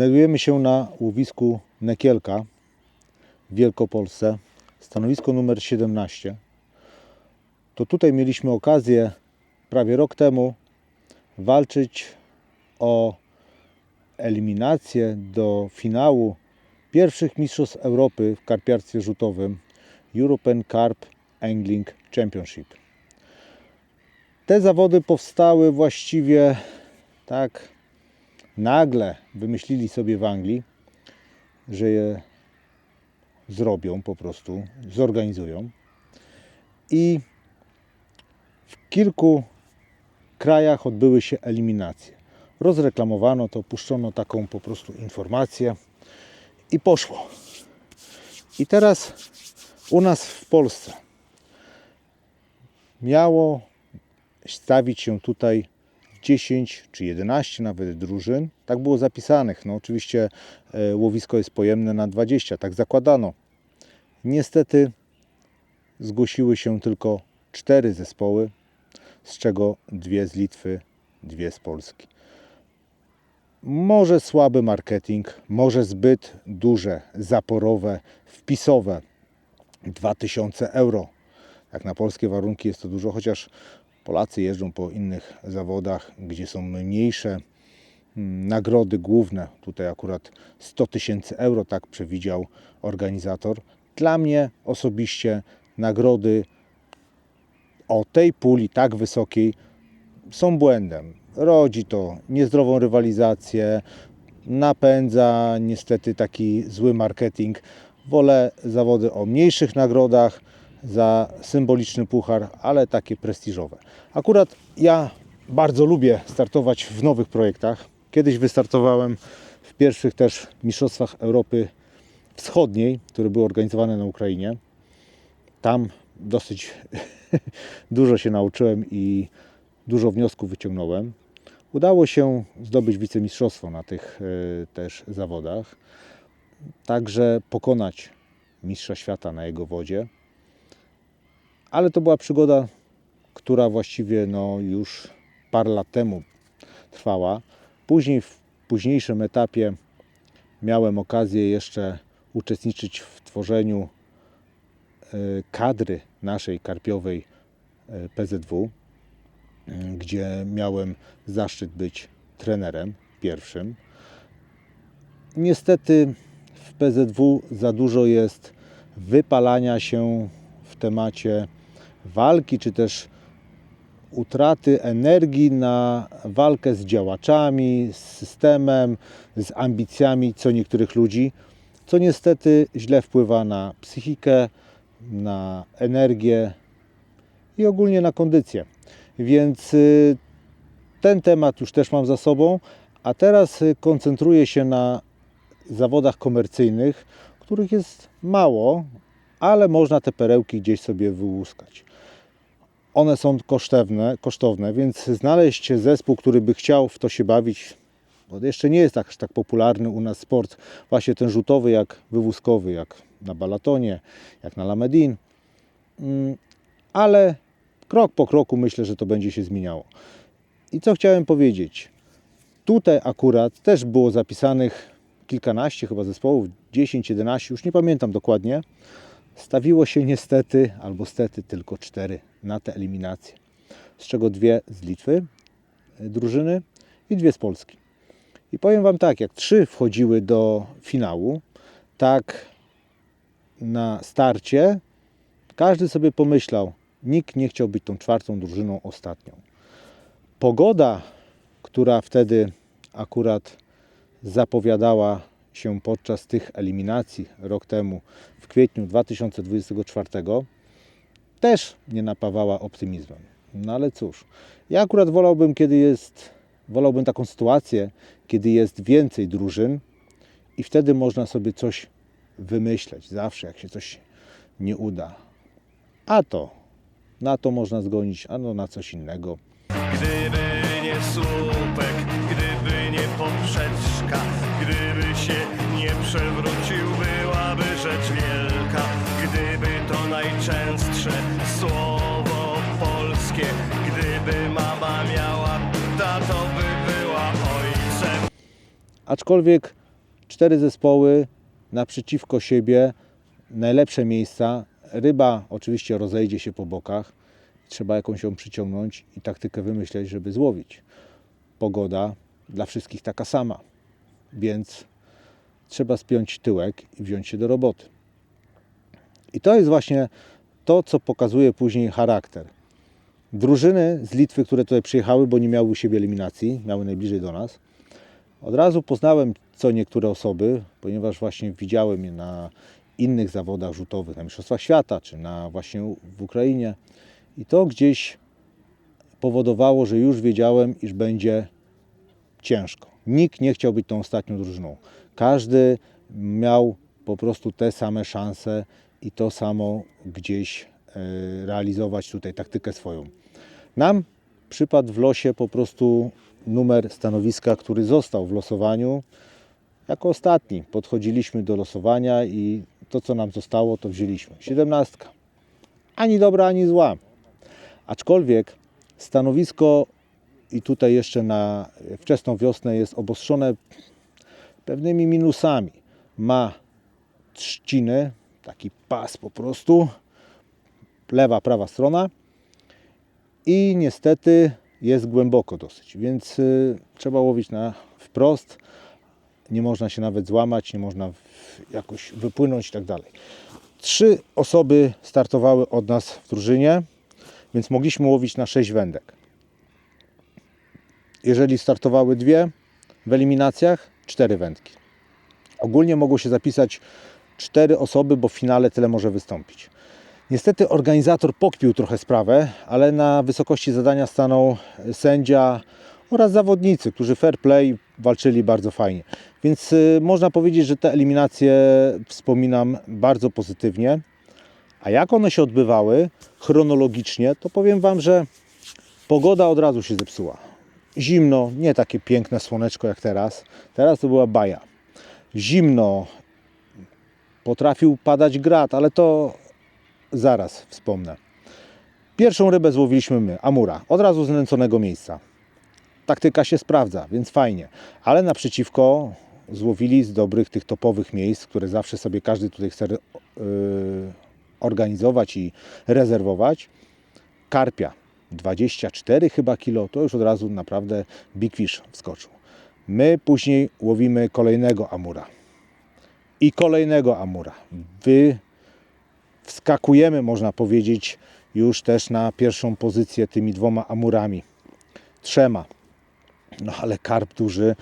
Znajdujemy się na łowisku Nekielka w Wielkopolsce, stanowisko numer 17. To tutaj mieliśmy okazję prawie rok temu walczyć o eliminację do finału pierwszych Mistrzostw Europy w karpiarstwie rzutowym European Carp Angling Championship. Te zawody powstały właściwie tak nagle wymyślili sobie w Anglii, że je zrobią po prostu, zorganizują. I w kilku krajach odbyły się eliminacje. Rozreklamowano to, puszczono taką po prostu informację i poszło. I teraz u nas w Polsce miało stawić się tutaj 10 czy 11 nawet drużyn. Tak było zapisanych. No oczywiście e, łowisko jest pojemne na 20, tak zakładano. Niestety zgłosiły się tylko cztery zespoły, z czego dwie z Litwy, dwie z Polski. Może słaby marketing, może zbyt duże, zaporowe, wpisowe 2000 euro. Jak na polskie warunki jest to dużo, chociaż Polacy jeżdżą po innych zawodach, gdzie są mniejsze mm, nagrody główne. Tutaj akurat 100 tysięcy euro, tak przewidział organizator. Dla mnie osobiście nagrody o tej puli tak wysokiej są błędem. Rodzi to niezdrową rywalizację, napędza niestety taki zły marketing. Wolę zawody o mniejszych nagrodach za symboliczny puchar, ale takie prestiżowe. Akurat ja bardzo lubię startować w nowych projektach. Kiedyś wystartowałem w pierwszych też Mistrzostwach Europy Wschodniej, które były organizowane na Ukrainie. Tam dosyć dużo się nauczyłem i dużo wniosków wyciągnąłem. Udało się zdobyć wicemistrzostwo na tych e, też zawodach. Także pokonać mistrza świata na jego wodzie. Ale to była przygoda, która właściwie no, już parę lat temu trwała. Później w późniejszym etapie miałem okazję jeszcze uczestniczyć w tworzeniu e, kadry naszej karpiowej e, PZW, m, gdzie miałem zaszczyt być trenerem pierwszym. Niestety w PZW za dużo jest wypalania się w temacie walki, czy też utraty energii na walkę z działaczami, z systemem, z ambicjami co niektórych ludzi, co niestety źle wpływa na psychikę, na energię i ogólnie na kondycję. Więc y, ten temat już też mam za sobą, a teraz y, koncentruję się na zawodach komercyjnych, których jest mało, ale można te perełki gdzieś sobie wyłuskać. One są kosztowne, kosztowne, więc znaleźć zespół, który by chciał w to się bawić, bo jeszcze nie jest tak, tak popularny u nas sport, właśnie ten rzutowy jak wywózkowy, jak na balatonie, jak na lamedin, Mm, ale krok po kroku myślę, że to będzie się zmieniało. I co chciałem powiedzieć? Tutaj akurat też było zapisanych kilkanaście chyba zespołów, 10, 11, już nie pamiętam dokładnie. Stawiło się niestety, albo stety tylko cztery na te eliminacje, z czego dwie z Litwy y, drużyny i dwie z Polski. I powiem Wam tak, jak trzy wchodziły do finału, tak na starcie każdy sobie pomyślał, nikt nie chciał być tą czwartą drużyną ostatnią. Pogoda, która wtedy akurat zapowiadała się podczas tych eliminacji rok temu, w kwietniu 2024, też nie napawała optymizmem. No ale cóż, ja akurat wolałbym, kiedy jest, wolałbym taką sytuację, kiedy jest więcej drużyn i wtedy można sobie coś wymyśleć, zawsze jak się coś nie uda. A to, na to można zgonić, a no na coś innego. Gdyby nie słupek, poprzeczka, gdyby się nie przewrócił, byłaby rzecz wielka. Gdyby to najczęstsze słowo polskie, gdyby mama miała, tato by była ojcem. Aczkolwiek cztery zespoły naprzeciwko siebie, najlepsze miejsca. Ryba oczywiście rozejdzie się po bokach, trzeba jakąś ją przyciągnąć i taktykę wymyśleć, żeby złowić. Pogoda dla wszystkich taka sama, więc trzeba spiąć tyłek i wziąć się do roboty. I to jest właśnie to, co pokazuje później charakter. Drużyny z Litwy, które tutaj przyjechały, bo nie miały u siebie eliminacji, miały najbliżej do nas, od razu poznałem co niektóre osoby, ponieważ właśnie widziałem je na innych zawodach rzutowych, na Mistrzostwach Świata, czy na właśnie w Ukrainie. I to gdzieś powodowało, że już wiedziałem, iż będzie ciężko. Nikt nie chciał być tą ostatnią drużyną. Każdy miał po prostu te same szanse i to samo gdzieś e, realizować tutaj taktykę swoją. Nam przypadł w losie po prostu numer stanowiska, który został w losowaniu jako ostatni. Podchodziliśmy do losowania i to, co nam zostało, to wzięliśmy. Siedemnastka. Ani dobra, ani zła. Aczkolwiek stanowisko i tutaj jeszcze na wczesną wiosnę jest obostrzone pewnymi minusami. Ma trzciny, taki pas po prostu, lewa, prawa strona i niestety jest głęboko dosyć, więc y, trzeba łowić na wprost. Nie można się nawet złamać, nie można jakoś wypłynąć i tak dalej. Trzy osoby startowały od nas w drużynie, więc mogliśmy łowić na sześć wędek. Jeżeli startowały dwie w eliminacjach, cztery wędki. Ogólnie mogło się zapisać cztery osoby, bo w finale tyle może wystąpić. Niestety organizator pokpił trochę sprawę, ale na wysokości zadania stanął sędzia oraz zawodnicy, którzy fair play walczyli bardzo fajnie. Więc y, można powiedzieć, że te eliminacje wspominam bardzo pozytywnie. A jak one się odbywały chronologicznie, to powiem Wam, że pogoda od razu się zepsuła. Zimno, nie takie piękne słoneczko jak teraz. Teraz to była baja. Zimno, potrafił padać grat, ale to zaraz wspomnę. Pierwszą rybę złowiliśmy my, Amura, od razu z nęconego miejsca. Taktyka się sprawdza, więc fajnie. Ale naprzeciwko złowili z dobrych tych topowych miejsc, które zawsze sobie każdy tutaj chce yy, organizować i rezerwować. Karpia 24 chyba kilo, to już od razu naprawdę big fish wskoczył. My później łowimy kolejnego Amura i kolejnego Amura. Wy wskakujemy, można powiedzieć, już też na pierwszą pozycję tymi dwoma Amurami. Trzema. No ale karp duży,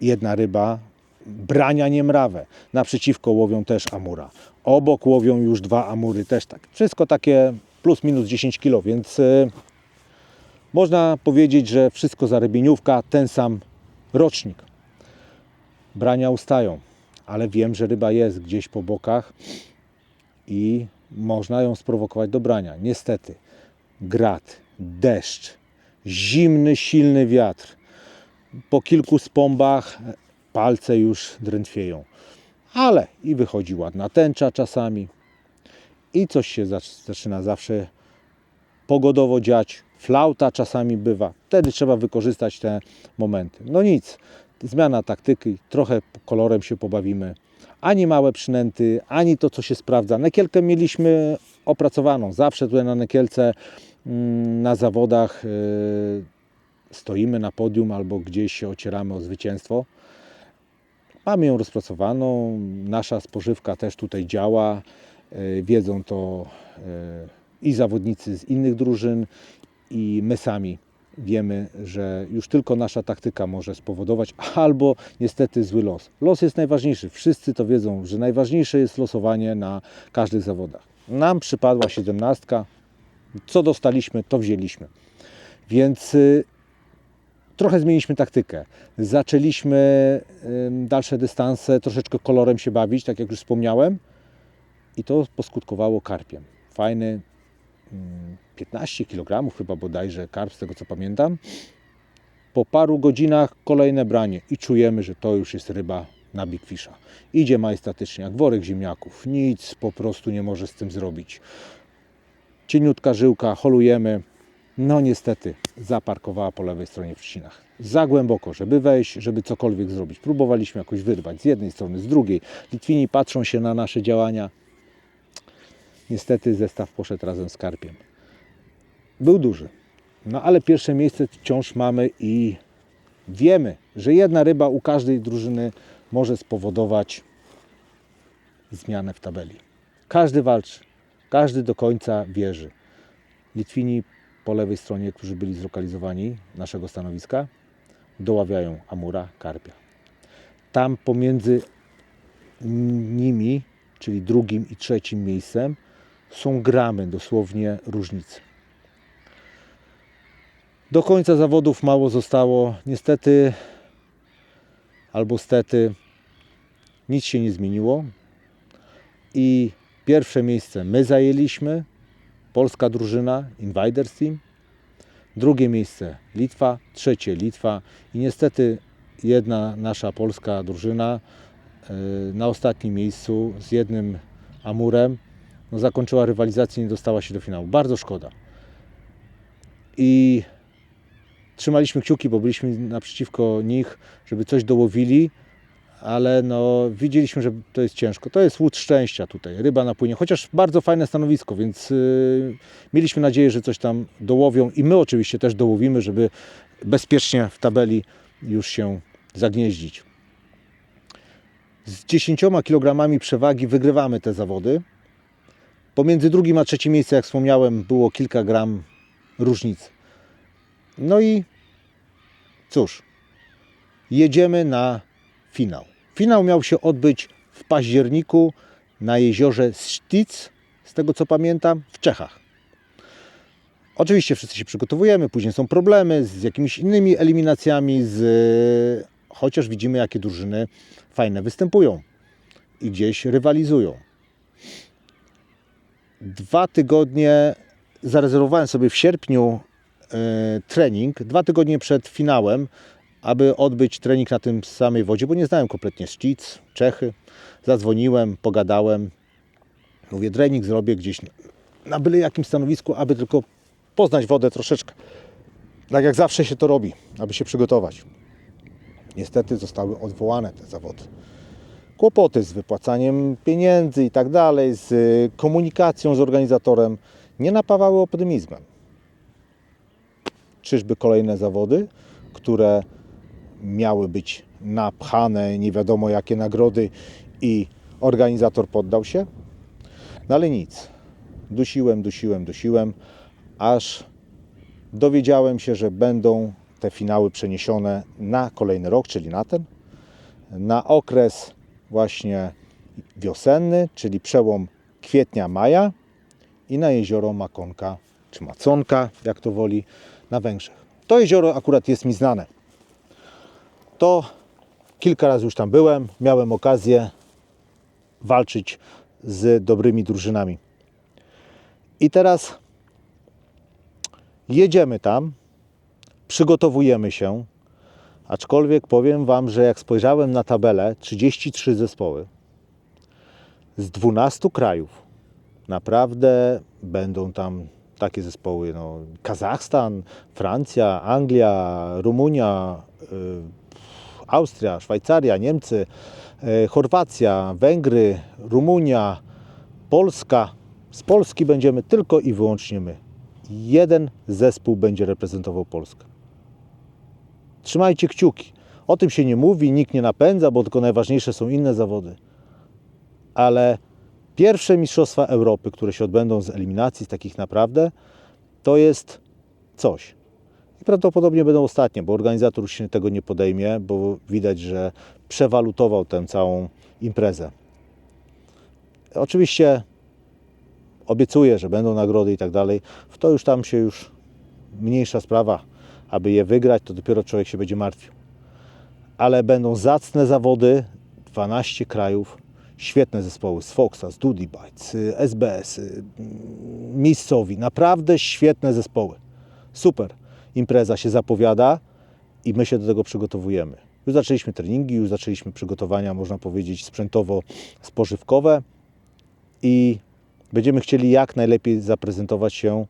jedna ryba, brania niemrawę. Naprzeciwko łowią też Amura. Obok łowią już dwa Amury, też tak. Wszystko takie plus minus 10 kg, więc y, można powiedzieć, że wszystko za rybieniówka, ten sam rocznik. Brania ustają, ale wiem, że ryba jest gdzieś po bokach i można ją sprowokować do brania. Niestety, grat, deszcz, zimny, silny wiatr. Po kilku spombach palce już drętwieją. Ale i wychodzi ładna tęcza czasami. I coś się zac- zaczyna zawsze pogodowo dziać. Flauta czasami bywa. Wtedy trzeba wykorzystać te momenty. No nic, zmiana taktyki, trochę kolorem się pobawimy. Ani małe przynęty, ani to, co się sprawdza. Nekielkę mieliśmy opracowaną. Zawsze tutaj na Nekielce mm, na zawodach yy, stoimy na podium albo gdzieś się ocieramy o zwycięstwo. Mamy ją rozpracowaną, nasza spożywka też tutaj działa. Yy, Wiedzą to yy, i zawodnicy z innych drużyn, i my sami wiemy, że już tylko nasza taktyka może spowodować, albo niestety zły los. Los jest najważniejszy. Wszyscy to wiedzą, że najważniejsze jest losowanie na każdych zawodach. Nam przypadła siedemnastka. Co dostaliśmy, to wzięliśmy. Więc y, trochę zmieniliśmy taktykę. Zaczęliśmy dalsze dystanse, troszeczkę kolorem się bawić, tak jak już wspomniałem. I to poskutkowało karpiem. Fajny, mm, 15 kg chyba bodajże karp, z tego co pamiętam. Po paru godzinach kolejne branie i czujemy, że to już jest ryba na Big Fisha. Idzie majestatycznie, jak worek ziemniaków. Nic po prostu nie może z tym zrobić. Cieniutka żyłka, holujemy. no niestety zaparkowała po lewej stronie w trzcinach. Za głęboko, żeby wejść, żeby cokolwiek zrobić. Próbowaliśmy jakoś wyrwać z jednej strony, z drugiej. Litwini patrzą się na nasze działania. Niestety zestaw poszedł razem z karpiem. Był duży. No ale pierwsze miejsce wciąż mamy i wiemy, że jedna ryba u każdej drużyny może spowodować zmianę w tabeli. Każdy walczy, każdy do końca wierzy. Litwini po lewej stronie, którzy byli zlokalizowani naszego stanowiska, doławiają Amura, Karpia. Tam pomiędzy nimi, czyli drugim i trzecim miejscem, są gramy dosłownie różnicy. Do końca zawodów mało zostało. Niestety albo stety nic się nie zmieniło. I pierwsze miejsce my zajęliśmy, polska drużyna, Invaders Team. Drugie miejsce Litwa, trzecie Litwa i niestety jedna nasza polska drużyna yy, na ostatnim miejscu z jednym Amurem no, zakończyła rywalizację nie dostała się do finału. Bardzo szkoda. I trzymaliśmy kciuki, bo byliśmy naprzeciwko nich, żeby coś dołowili, ale no, widzieliśmy, że to jest ciężko. To jest łódź szczęścia tutaj, ryba na płynie, chociaż bardzo fajne stanowisko, więc yy, mieliśmy nadzieję, że coś tam dołowią i my oczywiście też dołowimy, żeby bezpiecznie w tabeli już się zagnieździć. Z 10 kg przewagi wygrywamy te zawody. Pomiędzy drugim a trzecim miejscem, jak wspomniałem, było kilka gram różnicy. No i cóż, jedziemy na finał. Finał miał się odbyć w październiku na jeziorze Sztic, z tego co pamiętam, w Czechach. Oczywiście wszyscy się przygotowujemy, później są problemy z jakimiś innymi eliminacjami, z... chociaż widzimy jakie drużyny fajne występują i gdzieś rywalizują. Dwa tygodnie zarezerwowałem sobie w sierpniu e, trening, dwa tygodnie przed finałem, aby odbyć trening na tym samej wodzie, bo nie znałem kompletnie Sztic, Czechy. Zadzwoniłem, pogadałem. Mówię, trening zrobię gdzieś na byle jakim stanowisku, aby tylko poznać wodę troszeczkę. Tak jak zawsze się to robi, aby się przygotować. Niestety zostały odwołane te zawody. Kłopoty z wypłacaniem pieniędzy i tak dalej, z y, komunikacją z organizatorem nie napawały optymizmem. Czyżby kolejne zawody, które miały być napchane, nie wiadomo jakie nagrody i organizator poddał się? No ale nic. Dusiłem, dusiłem, dusiłem, aż dowiedziałem się, że będą te finały przeniesione na kolejny rok, czyli na ten, na okres właśnie wiosenny, czyli przełom kwietnia-maja i na jezioro Makonka, czy Maconka, jak to woli, na Węgrzech. To jezioro akurat jest mi znane. To kilka razy już tam byłem, miałem okazję walczyć z dobrymi drużynami. I teraz jedziemy tam, przygotowujemy się, aczkolwiek powiem Wam, że jak spojrzałem na tabelę, 33 zespoły z 12 krajów, naprawdę będą tam takie zespoły, no, Kazachstan, Francja, Anglia, Rumunia, y, Austria, Szwajcaria, Niemcy, y, Chorwacja, Węgry, Rumunia, Polska. Z Polski będziemy tylko i wyłącznie my. Jeden zespół będzie reprezentował Polskę. Trzymajcie kciuki. O tym się nie mówi, nikt nie napędza, bo tylko najważniejsze są inne zawody. Ale pierwsze Mistrzostwa Europy, które się odbędą z eliminacji, z takich naprawdę, to jest coś. I prawdopodobnie będą ostatnie, bo organizator już się tego nie podejmie, bo widać, że przewalutował tę całą imprezę. Oczywiście obiecuję, że będą nagrody i tak dalej. W to już tam się już mniejsza sprawa. Aby je wygrać, to dopiero człowiek się będzie martwił. Ale będą zacne zawody, 12 krajów, świetne zespoły z Foxa, z Duty Bites, y, SBS, y, mm, miejscowi, naprawdę świetne zespoły. Super. Impreza się zapowiada i my się do tego przygotowujemy. Już zaczęliśmy treningi, już zaczęliśmy przygotowania, można powiedzieć, sprzętowo-spożywkowe i będziemy chcieli jak najlepiej zaprezentować się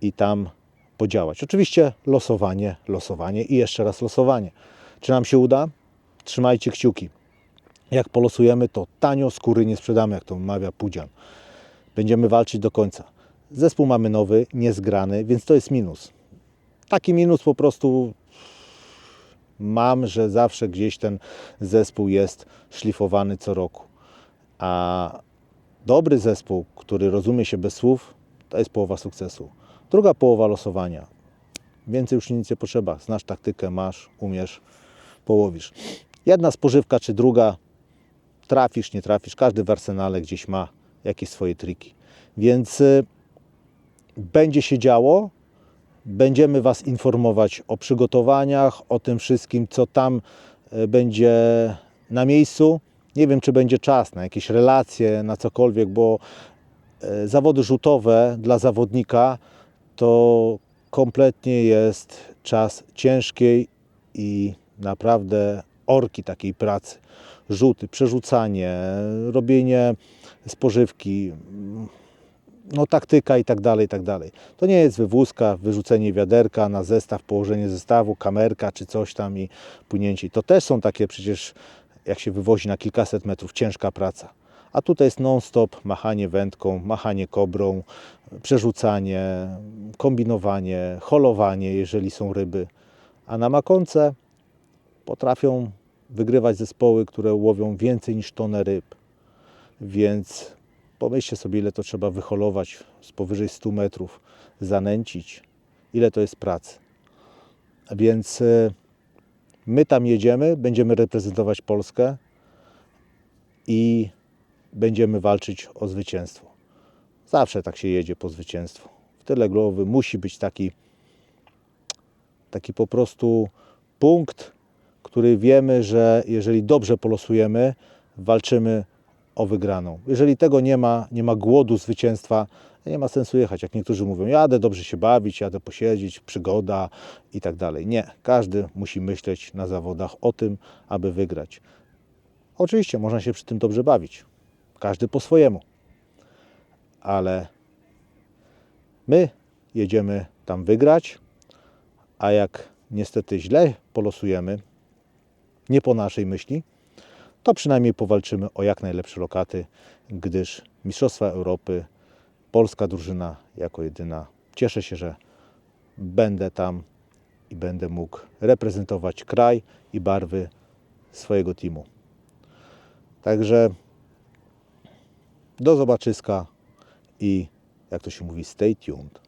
i tam podziałać. Oczywiście losowanie, losowanie i jeszcze raz losowanie. Czy nam się uda? Trzymajcie kciuki. Jak polosujemy, to tanio skóry nie sprzedamy, jak to mawia Pudzian. Będziemy walczyć do końca. Zespół mamy nowy, niezgrany, więc to jest minus. Taki minus po prostu mam, że zawsze gdzieś ten zespół jest szlifowany co roku. A dobry zespół, który rozumie się bez słów, to jest połowa sukcesu. Druga połowa losowania. Więcej już nic nie potrzeba. Znasz taktykę, masz, umiesz, połowisz. Jedna spożywka czy druga, trafisz, nie trafisz. Każdy w arsenale gdzieś ma jakieś swoje triki. Więc y, będzie się działo. Będziemy Was informować o przygotowaniach, o tym wszystkim, co tam y, będzie na miejscu. Nie wiem, czy będzie czas na jakieś relacje, na cokolwiek, bo y, zawody rzutowe dla zawodnika to kompletnie jest czas ciężkiej i naprawdę orki takiej pracy. Rzuty, przerzucanie, robienie spożywki, no taktyka i tak dalej, i tak dalej. To nie jest wywózka, wyrzucenie wiaderka na zestaw, położenie zestawu, kamerka czy coś tam i płynięcie. To też są takie przecież, jak się wywozi na kilkaset metrów, ciężka praca. A tutaj jest non-stop machanie wędką, machanie kobrą, przerzucanie, kombinowanie, holowanie, jeżeli są ryby. A na makonce potrafią wygrywać zespoły, które łowią więcej niż tonę ryb. Więc pomyślcie sobie, ile to trzeba wyholować z powyżej 100 metrów, zanęcić, ile to jest pracy. Więc y, my tam jedziemy, będziemy reprezentować Polskę i będziemy walczyć o zwycięstwo. Zawsze tak się jedzie po zwycięstwo. W tyle głowy musi być taki, taki po prostu punkt, który wiemy, że jeżeli dobrze polosujemy, walczymy o wygraną. Jeżeli tego nie ma, nie ma głodu zwycięstwa, nie ma sensu jechać. Jak niektórzy mówią, jadę dobrze się bawić, jadę posiedzieć, przygoda i tak dalej. Nie, każdy musi myśleć na zawodach o tym, aby wygrać. Oczywiście można się przy tym dobrze bawić. Każdy po swojemu. Ale my jedziemy tam wygrać, a jak niestety źle polosujemy, nie po naszej myśli, to przynajmniej powalczymy o jak najlepsze lokaty, gdyż Mistrzostwa Europy, polska drużyna jako jedyna. Cieszę się, że będę tam i będę mógł reprezentować kraj i barwy swojego teamu. Także do zobaczyska i jak to się mówi, stay tuned.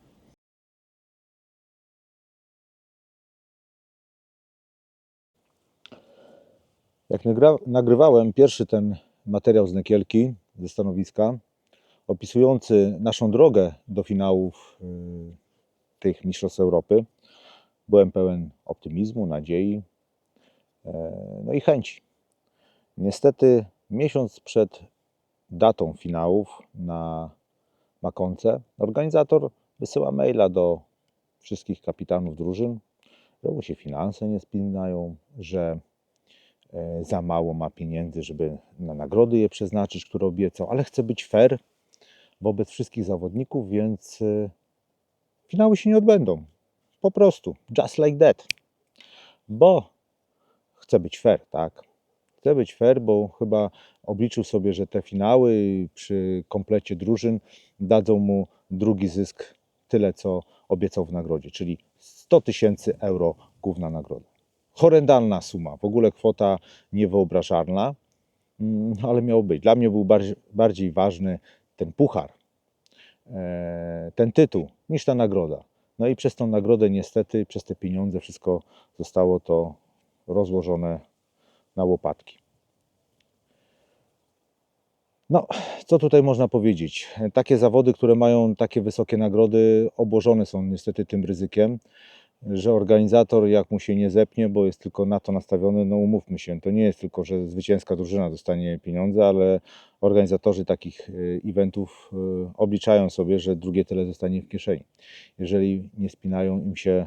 Jak nagrywałem pierwszy ten materiał z Nekielki, ze stanowiska, opisujący naszą drogę do finałów y, tych Mistrzostw Europy, byłem pełen optymizmu, nadziei, e, no i chęci. Niestety miesiąc przed datą finałów na Makonce organizator wysyła maila do wszystkich kapitanów drużyn, że mu się finanse nie spinają, że e, za mało ma pieniędzy, żeby na nagrody je przeznaczyć, które obiecał, ale chce być fair wobec wszystkich zawodników, więc e, finały się nie odbędą. Po prostu, just like that. Bo chce być fair, tak? Chce być fair, bo chyba obliczył sobie, że te finały przy komplecie drużyn dadzą mu drugi zysk tyle, co obiecał w nagrodzie, czyli 100 tysięcy euro główna nagroda. Horrendalna suma, w ogóle kwota niewyobrażalna, mm, ale miał być. Dla mnie był bardziej, bardziej ważny ten puchar, e, ten tytuł, niż ta nagroda. No i przez tą nagrodę niestety, przez te pieniądze wszystko zostało to rozłożone na łopatki. No, co tutaj można powiedzieć? Takie zawody, które mają takie wysokie nagrody, obłożone są niestety tym ryzykiem, że organizator, jak mu się nie zepnie, bo jest tylko na to nastawiony, no umówmy się, to nie jest tylko, że zwycięska drużyna dostanie pieniądze, ale organizatorzy takich y, eventów y, obliczają sobie, że drugie tyle zostanie w kieszeni. Jeżeli nie spinają im się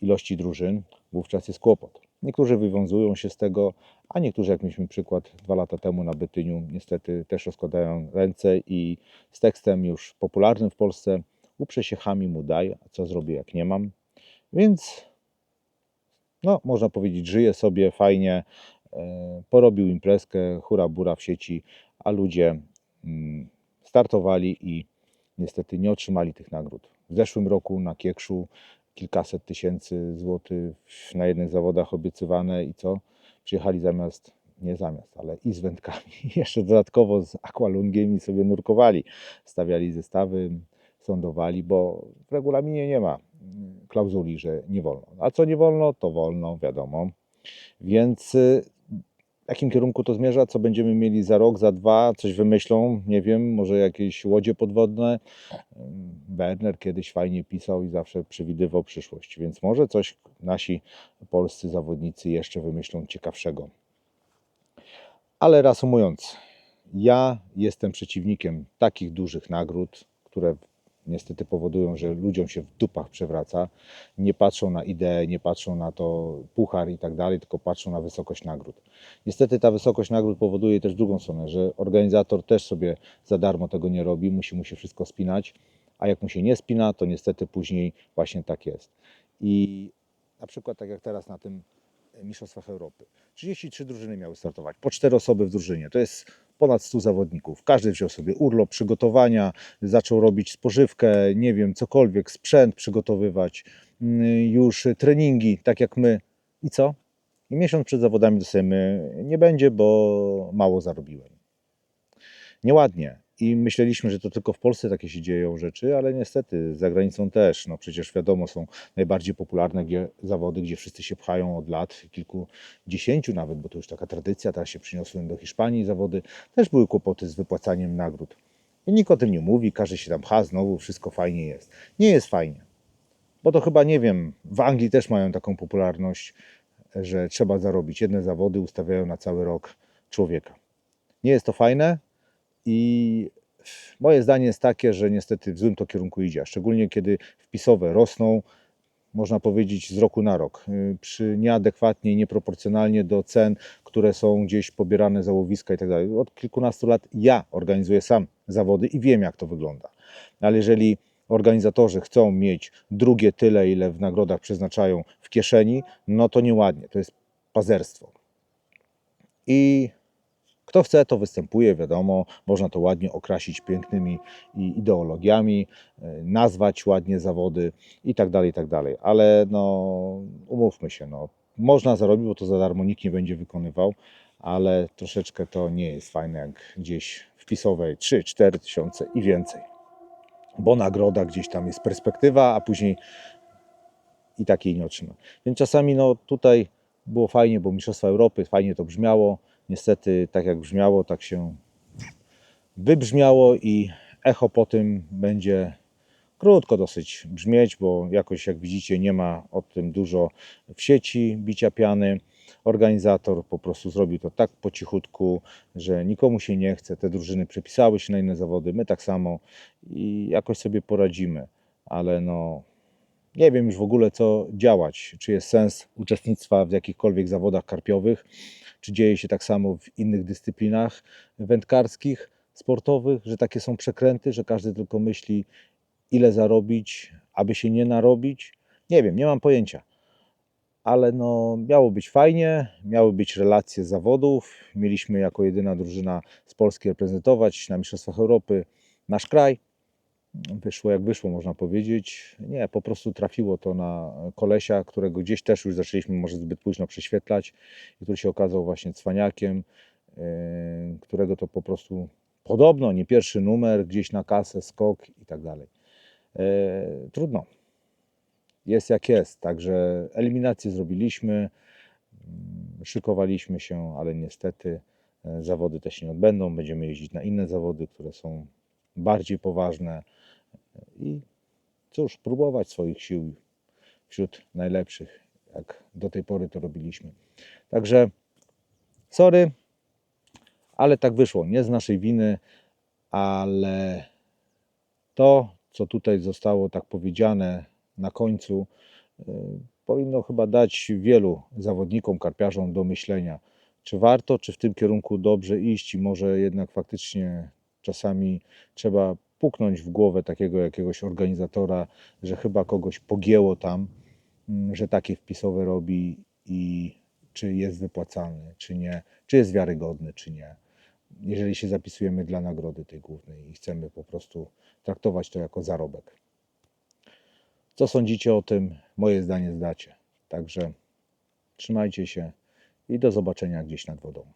ilości drużyn, wówczas jest kłopot. Niektórzy wywiązują się z tego, a niektórzy, jak mieliśmy przykład dwa lata temu na Bytyniu, niestety też rozkładają ręce i z tekstem już popularnym w Polsce uprze się chami mu daj, co zrobię jak nie mam. Więc no, można powiedzieć, żyje sobie fajnie, e, porobił imprezkę, hura bura w sieci, a ludzie mm, startowali i niestety nie otrzymali tych nagród. W zeszłym roku na Kiekszu kilkaset tysięcy złotych na jednych zawodach obiecywane i co? Przyjechali zamiast, nie zamiast, ale i z wędkami, jeszcze dodatkowo z akwalungiem i sobie nurkowali. Stawiali zestawy, sądowali, bo w regulaminie nie ma klauzuli, że nie wolno. A co nie wolno, to wolno, wiadomo. Więc y, w jakim kierunku to zmierza? Co będziemy mieli za rok, za dwa? Coś wymyślą? Nie wiem, może jakieś łodzie podwodne? Werner kiedyś fajnie pisał i zawsze przewidywał przyszłość, więc może coś nasi polscy zawodnicy jeszcze wymyślą ciekawszego. Ale reasumując, ja jestem przeciwnikiem takich dużych nagród, które niestety powodują, że ludziom się w dupach przewraca. Nie patrzą na ideę, nie patrzą na to puchar i tak dalej, tylko patrzą na wysokość nagród. Niestety ta wysokość nagród powoduje też drugą stronę, że organizator też sobie za darmo tego nie robi, musi mu się wszystko spinać, a jak mu się nie spina, to niestety później właśnie tak jest. I na przykład tak jak teraz na tym Mistrzostwach Europy. 33 drużyny miały startować, po 4 osoby w drużynie. To jest ponad 100 zawodników. Każdy wziął sobie urlop, przygotowania, zaczął robić spożywkę, nie wiem, cokolwiek, sprzęt przygotowywać, mm, już treningi, tak jak my. I co? I miesiąc przed zawodami dostajemy, nie będzie, bo mało zarobiłem. Nieładnie. I myśleliśmy, że to tylko w Polsce takie się dzieją rzeczy, ale niestety za granicą też. No przecież wiadomo, są najbardziej popularne zawody, gdzie wszyscy się pchają od lat, kilkudziesięciu nawet, bo to już taka tradycja. Teraz się przyniosły do Hiszpanii zawody. Też były kłopoty z wypłacaniem nagród. I nikt o tym nie mówi, każdy się tam pcha, znowu wszystko fajnie jest. Nie jest fajnie. Bo to chyba, nie wiem, w Anglii też mają taką popularność, że trzeba zarobić. Jedne zawody ustawiają na cały rok człowieka. Nie jest to fajne, i moje zdanie jest takie, że niestety w złym to kierunku idzie, szczególnie kiedy wpisowe rosną, można powiedzieć, z roku na rok, y, przy nieadekwatnie, nieproporcjonalnie do cen, które są gdzieś pobierane za łowiska i tak dalej. Od kilkunastu lat ja organizuję sam zawody i wiem, jak to wygląda. Ale jeżeli organizatorzy chcą mieć drugie tyle, ile w nagrodach przeznaczają w kieszeni, no to nieładnie, to jest pazerstwo. I kto chce, to występuje, wiadomo, można to ładnie okrasić pięknymi ideologiami, y, nazwać ładnie zawody i tak dalej, i tak dalej. Ale no, umówmy się, no, można zarobić, bo to za darmo nikt nie będzie wykonywał, ale troszeczkę to nie jest fajne, jak gdzieś wpisowej 3-4 tysiące i więcej. Bo nagroda gdzieś tam jest perspektywa, a później i takiej nie otrzyma. Więc czasami no, tutaj było fajnie, bo Mistrzostwa Europy, fajnie to brzmiało. Niestety, tak jak brzmiało, tak się wybrzmiało i echo po tym będzie krótko dosyć brzmieć, bo jakoś jak widzicie nie ma o tym dużo w sieci bicia piany. Organizator po prostu zrobił to tak po cichutku, że nikomu się nie chce. Te drużyny przepisały się na inne zawody, my tak samo i jakoś sobie poradzimy, ale no nie wiem już w ogóle co działać, czy jest sens uczestnictwa w jakichkolwiek zawodach karpiowych, czy dzieje się tak samo w innych dyscyplinach wędkarskich, sportowych, że takie są przekręty, że każdy tylko myśli, ile zarobić, aby się nie narobić. Nie wiem, nie mam pojęcia. Ale no, miało być fajnie, miały być relacje zawodów. Mieliśmy jako jedyna drużyna z Polski reprezentować na Mistrzostwach Europy nasz kraj. Wyszło jak wyszło, można powiedzieć. Nie, po prostu trafiło to na kolesia, którego gdzieś też już zaczęliśmy może zbyt późno prześwietlać i który się okazał właśnie cwaniakiem, yy, którego to po prostu podobno nie pierwszy numer, gdzieś na kasę, skok i tak dalej. Yy, Trudno. Jest jak jest, także eliminację zrobiliśmy, mm, szykowaliśmy się, ale niestety e, zawody też się nie odbędą. Będziemy jeździć na inne zawody, które są bardziej poważne i cóż, próbować swoich sił wśród najlepszych, jak do tej pory to robiliśmy. Także sorry, ale tak wyszło. Nie z naszej winy, ale to, co tutaj zostało tak powiedziane na końcu, y, powinno chyba dać wielu zawodnikom, karpiarzom do myślenia, czy warto, czy w tym kierunku dobrze iść i może jednak faktycznie czasami trzeba puknąć w głowę takiego jakiegoś organizatora, że chyba kogoś pogięło tam mm, że takie wpisowe robi i czy jest wypłacalny, czy nie, czy jest wiarygodny, czy nie. Jeżeli się zapisujemy dla nagrody tej głównej i chcemy po prostu traktować to jako zarobek. Co sądzicie o tym? Moje zdanie zdacie. Także trzymajcie się i do zobaczenia gdzieś nad wodą.